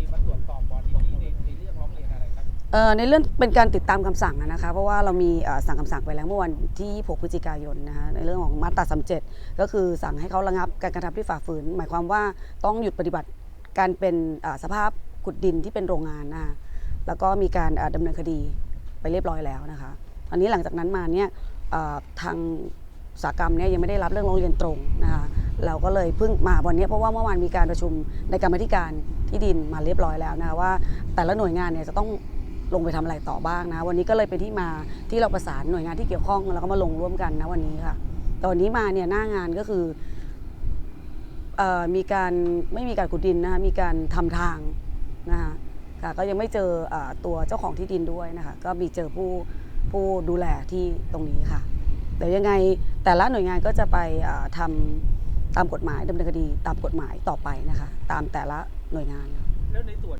ีมาตรวจสอบบอลนี้ในเรื่องร้องเรียนอะไรครับในเรื่องเป็นการติดตามคำสั่งนะคะ เพราะว่าเรามีสั่งคำสั่งไปแล้วเมื่อวันที่26พฤศจิกายนนะคะในเรื่องของมาตรา37 ก็คือสั่งให้เขาระงับการกระทำที่ฝ่าฝืน หมายความว่าต้องหยุดปฏิบัติการเป็นสภาพขุดดินที่เป็นโรงงานนะคะแล้วก็มีการเอ่ดำเนินคดีไปเรียบร้อยแล้วนะคะตอนนี้หลังจากนั้นมาเนี่ยทางอุตสาหกรรมเนี่ยยังไม่ได้รับเรื่องร้องเรียนตรงนะคะ เราก็เลยเพิ่งมาวันนี้เพราะว่าเมื่อวานมีการประชุมในกรรมธิการที่ดินมาเรียบร้อยแล้วนะว่า แต่ละหน่วยงานเนี่ยจะต้องลงไปทำอะไรต่อบ้างนะ วันนี้ก็เลยเป็นที่มาที่เราประสานหน่วยงานที่เกี่ยวข้องแล้วก็มาลงร่วมกันนะวันนี้ค่ะต่วันนี้มาเนี่ยหน้างานก็คืออมีการไม่มีการขุดดินนะคะมีการทำทางนะคะค่ะก็ยังไม่เจออตัวเจ้าของที่ดินด้วยนะคะก็มีเจอผู้ผู้ดูแลที่ตรงนี้ค่ะเดี๋ยวยังไงแต่ละหน่วยงานก็จะไปเอ่อทำ ตามกฎหมายดำเนินคดีตามกฎหมายต่อไปนะคะ ตามแต่ละหน่วยงานแล้วในส่วน